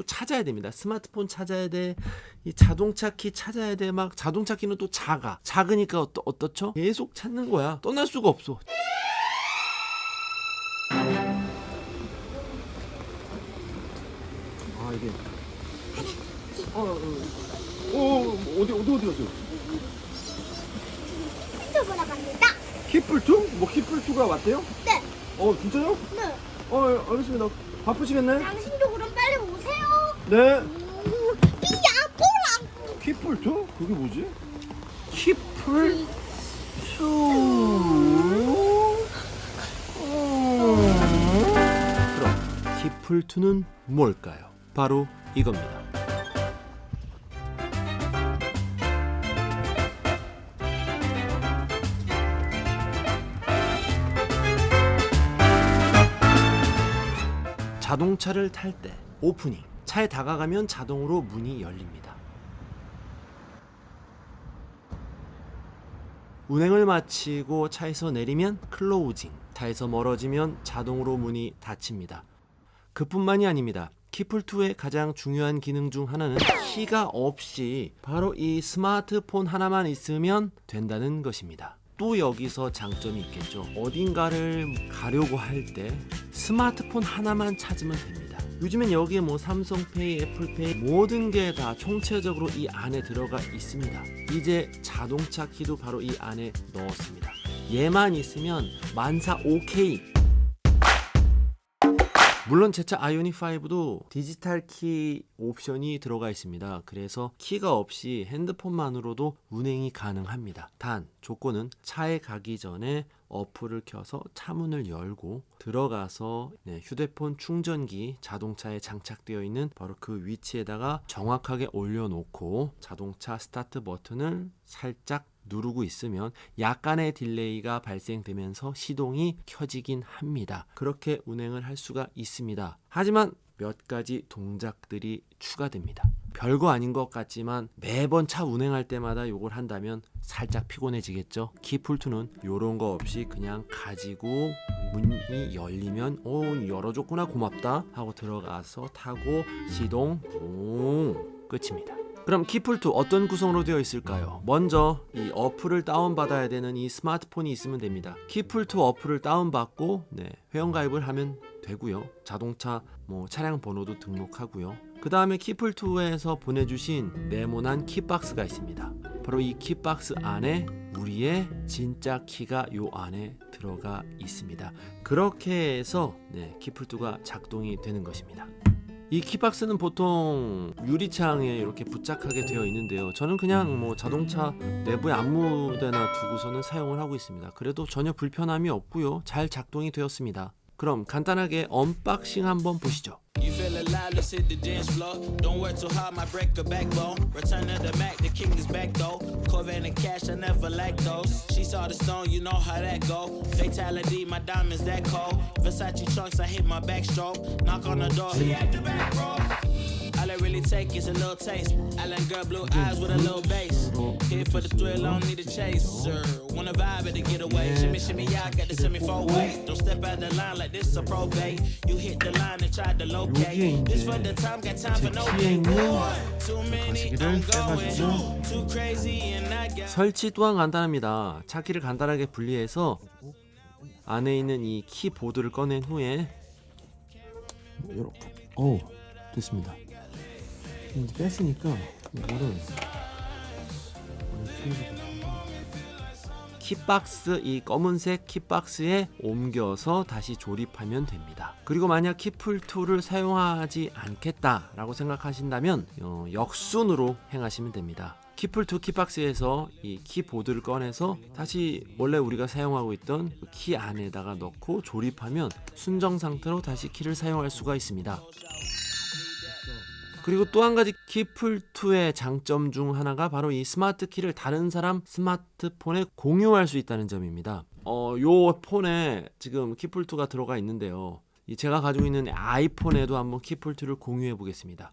또 찾아야 됩니다. 스마트폰 찾아야 돼. 이 자동차 키 찾아야 돼. 막 자동차 키는 또 작아. 작으니까 어떠, 어떻죠? 계속 찾는 거야. 떠날 수가 없어. 아 이게 어, 어, 어, 어 어디 어디 어디 갔어요? 또 보러 갑니다. 키플투? 뭐 키플투가 왔대요? 네. 어 진짜요? 네. 어 알겠습니다. 바쁘시겠네? 당신도. 네. 음, 야, 보라. 키플투? 그게 뭐지? 키플 투. 그럼 키플투는 뭘까요? 바로 이겁니다. 자동차를 탈 때 오프닝 차에 다가가면 자동으로 문이 열립니다. 운행을 마치고 차에서 내리면 클로우징, 차에서 멀어지면 자동으로 문이 닫힙니다. 그뿐만이 아닙니다. 키플2의 가장 중요한 기능 중 하나는 키가 없이 바로 이 스마트폰 하나만 있으면 된다는 것입니다. 또 여기서 장점이 있겠죠. 어딘가를 가려고 할 때 스마트폰 하나만 찾으면 됩니다. 요즘엔 여기에 뭐 삼성페이, 애플페이 모든 게 다 총체적으로 이 안에 들어가 있습니다. 이제 자동차 키도 바로 이 안에 넣었습니다. 얘만 있으면 만사 오케이. 물론 제 차 아이오닉 5도 디지털 키 옵션이 들어가 있습니다. 그래서 키가 없이 핸드폰만으로도 운행이 가능합니다. 단 조건은 차에 가기 전에 어플을 켜서 차문을 열고 들어가서 네, 휴대폰 충전기 자동차에 장착되어 있는 바로 그 위치에다가 정확하게 올려놓고 자동차 스타트 버튼을 살짝 누르고 있으면 약간의 딜레이가 발생되면서 시동이 켜지긴 합니다. 그렇게 운행을 할 수가 있습니다. 하지만 몇 가지 동작들이 추가됩니다. 별거 아닌 것 같지만 매번 차 운행할 때마다 이걸 한다면 살짝 피곤해지겠죠. 키풀트는 이런 거 없이 그냥 가지고 문이 열리면 오 열어줬구나 고맙다 하고 들어가서 타고 시동 오 끝입니다. 그럼 키풀2 어떤 구성으로 되어 있을까요? 먼저 이 어플을 다운받아야 되는 이 스마트폰이 있으면 됩니다. 키풀2 어플을 다운받고 네, 회원가입을 하면 되고요. 자동차 뭐 차량 번호도 등록하고요. 그 다음에 키풀2에서 보내주신 네모난 키박스가 있습니다. 바로 이 키박스 안에 우리의 진짜 키가 요 안에 들어가 있습니다. 그렇게 해서 네, 키풀2가 작동이 되는 것입니다. 이 키박스는 보통 유리창에 이렇게 부착하게 되어 있는데요. 저는 그냥 뭐 자동차 내부에 아무데나 두고서는 사용을 하고 있습니다. 그래도 전혀 불편함이 없고요. 잘 작동이 되었습니다. 그럼 간단하게 언박싱 한번 보시죠. You feel alive, let's hit the dance floor. Don't work too hard, might break a backbone. Return of the Mac, the king is back though. Corvette and cash, I never lack those. She saw the stone, you know how that go. Fatality, my diamonds that cold. Versace trunks, I hit my backstroke. Knock on the door, he at the back, bro. All I really take is a little taste. Island girl, blue eyes with a little bass. Here for the thrill, I don't need a chaser. Wanna vibe at the getaway. Shimmy, shimmy, I got the semi four way. Don't step out the line like this a probate. You hit the line and try to 여기에 locate. This 이제 for the time, got time for 제 no 있는 Too many, I'm going. Too crazy and I got. 설치 또한 간단합니다. 차키를 간단하게 분리해서 안에 있는 이 키보드를 꺼낸 후에 이렇게 오 됐습니다. 이제 뺐으니까 이거를 키박스 이 검은색 키박스에 옮겨서 다시 조립하면 됩니다. 그리고 만약 키풀2를 사용하지 않겠다라고 생각하신다면 어, 역순으로 행하시면 됩니다. 키풀2 키박스에서 이 키보드를 꺼내서 다시 원래 우리가 사용하고 있던 그 키 안에다가 넣고 조립하면 순정 상태로 다시 키를 사용할 수가 있습니다. 그리고 또 한 가지 키풀2의 장점 중 하나가 바로 이 스마트 키를 다른 사람 스마트폰에 공유할 수 있다는 점입니다. 어, 요 폰에 지금 키풀2가 들어가 있는데요. 이 제가 가지고 있는 아이폰에도 한번 키풀2를 공유해 보겠습니다.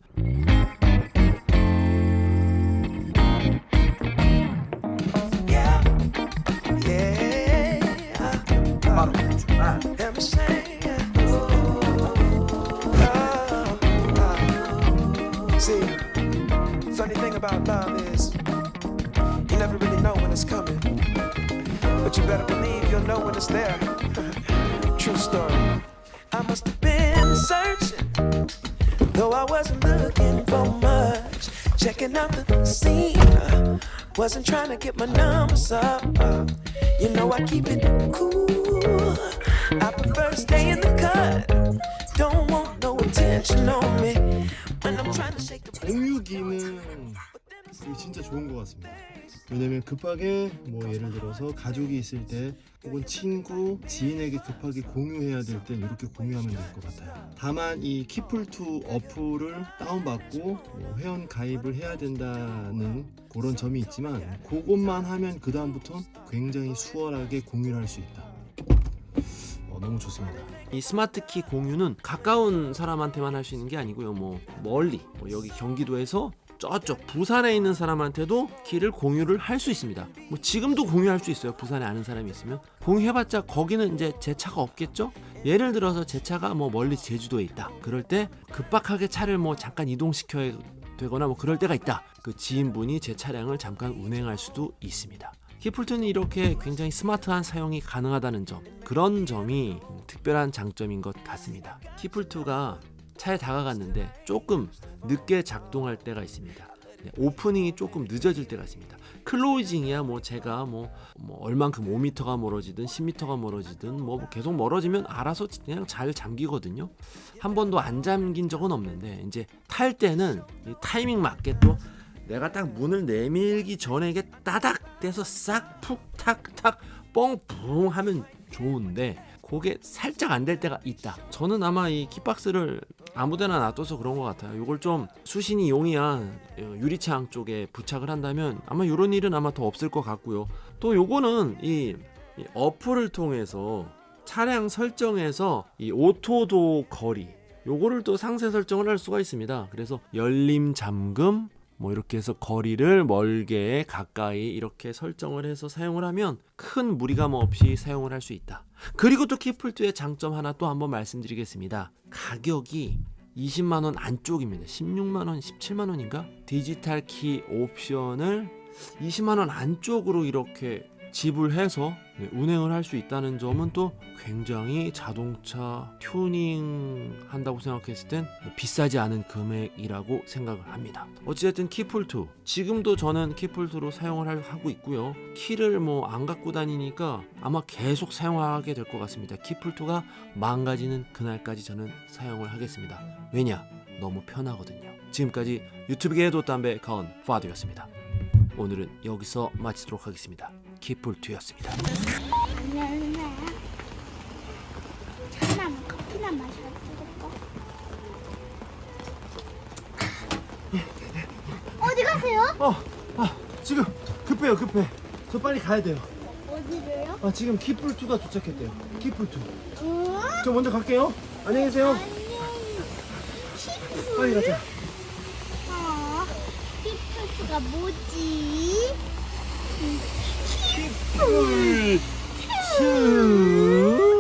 About love is you never really know when it's coming. But you better believe you'll know when it's there. True story. I must have been searching, though I wasn't looking for much. Checking out the scene, uh, wasn't trying to get my numbers up. uh, you know I keep it cool. I prefer to stay in the cut. Don't want no attention on me 공유 기능 이거 진짜 좋은 것 같습니다. 왜냐면 급하게 뭐 예를 들어서 가족이 있을 때 혹은 친구, 지인에게 급하게 공유해야 될땐 이렇게 공유하면 될 것 같아요. 다만 이 키플2 어플을 다운받고 뭐 회원 가입을 해야 된다는 그런 점이 있지만 그것만 하면 그 다음부터 굉장히 수월하게 공유를 할 수 있다. 어, 너무 좋습니다. 이 스마트 키 공유는 가까운 사람한테만 할 수 있는 게 아니고요. 뭐 멀리 뭐 여기 경기도에서 저쪽 부산에 있는 사람한테도 키를 공유를 할 수 있습니다. 뭐 지금도 공유할 수 있어요. 부산에 아는 사람이 있으면 공유해봤자 거기는 이제 제 차가 없겠죠. 예를 들어서 제 차가 뭐 멀리 제주도에 있다. 그럴 때 급박하게 차를 뭐 잠깐 이동시켜야 되거나 뭐 그럴 때가 있다. 그 지인분이 제 차량을 잠깐 운행할 수도 있습니다. 키플트는 이렇게 굉장히 스마트한 사용이 가능하다는 점 그런 점이 특별한 장점인 것 같습니다. 키플2가 차에 다가갔는데 조금 늦게 작동할 때가 있습니다. 네, 오프닝이 조금 늦어질 때가 있습니다. 클로징이야 뭐 제가 뭐, 뭐 얼만큼 5m가 멀어지든 10m가 멀어지든 뭐 계속 멀어지면 알아서 그냥 잘 잠기거든요. 한 번도 안 잠긴 적은 없는데 이제 탈 때는 이 타이밍 맞게 또 내가 딱 문을 내밀기 전에 이게 따닥 떼서 싹 푹 탁탁 뻥붕 하면 좋은데 그게 살짝 안 될 때가 있다. 저는 아마 이 키박스를 아무데나 놔둬서 그런 것 같아요. 이걸 좀 수신이 용이한 어, 유리창 쪽에 부착을 한다면 아마 이런 일은 아마 더 없을 것 같고요. 또 요거는 이, 이 어플을 통해서 차량 설정에서 이 오토도 거리 요거를 또 상세 설정을 할 수가 있습니다. 그래서 열림 잠금 뭐 이렇게 해서 거리를 멀게 가까이 이렇게 설정을 해서 사용을 하면 큰 무리감 없이 사용을 할 수 있다. 그리고 또 키플트의 장점 하나 또 한번 말씀드리겠습니다. 가격이 20만 원 안쪽입니다. 16만 원, 17만 원인가? 디지털 키 옵션을 20만 원 안쪽으로 이렇게 지불해서 네, 운행을 할 수 있다는 점은 또 굉장히 자동차 튜닝 한다고 생각했을 땐뭐 비싸지 않은 금액이라고 생각을 합니다. 어찌됐든 키풀2 지금도 저는 키풀2로 사용을 할- 하고 있고요. 키를 뭐 안 갖고 다니니까 아마 계속 사용하게 될 것 같습니다. 키풀2가 망가지는 그날까지 저는 사용을 하겠습니다. 왜냐? 너무 편하거든요. 지금까지 유튜브계의 돛담배 가온 파드였습니다. 오늘은 여기서 마치도록 하겠습니다. 키풀2였습니다. 안녕하세요. 차나 커피나 마셔야 되겠다. 어디 가세요? 어, 아, 지금 급해요, 급해. 저 빨리 가야 돼요. 어디로요? 아, 지금 키플2가 도착했대요. 키플2. 어? 저 먼저 갈게요. 안녕히 계세요. 빨리 가자. 어? 피플트가 뭐지? 트